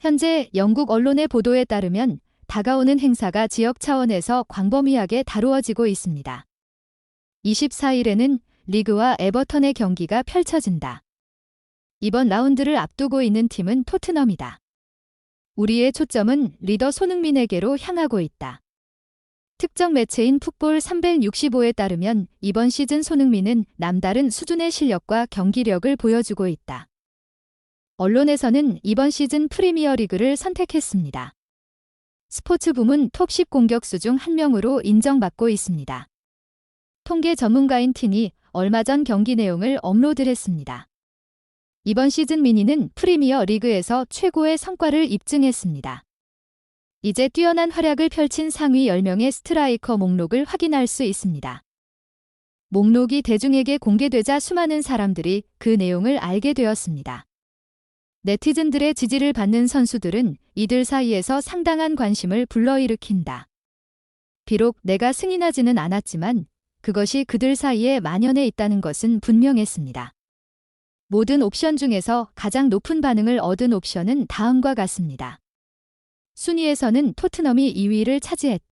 현재 영국 언론의 보도에 따르면 다가오는 행사가 지역 차원에서 광범위하게 다루어지고 있습니다. 24일에는 리그와 에버턴의 경기가 펼쳐진다. 이번 라운드를 앞두고 있는 팀은 토트넘이다. 우리의 초점은 리더 손흥민에게로 향하고 있다. 특정 매체인 풋볼 365에 따르면 이번 시즌 손흥민은 남다른 수준의 실력과 경기력을 보여주고 있다. 언론에서는 이번 시즌 프리미어 리그를 선택했습니다. 스포츠 부문 톱10 공격수 중 한 명으로 인정받고 있습니다. 통계 전문가인 틴이 얼마 전 경기 내용을 업로드했습니다. 이번 시즌 미니는 프리미어 리그에서 최고의 성과를 입증했습니다. 이제 뛰어난 활약을 펼친 상위 10명의 스트라이커 목록을 확인할 수 있습니다. 목록이 대중에게 공개되자 수많은 사람들이 그 내용을 알게 되었습니다. 네티즌들의 지지를 받는 선수들은 이들 사이에서 상당한 관심을 불러일으킨다. 비록 내가 승인하지는 않았지만 그것이 그들 사이에 만연해 있다는 것은 분명했습니다. 모든 옵션 중에서 가장 높은 반응을 얻은 옵션은 다음과 같습니다. 순위에서는 토트넘이 2위를 차지했다.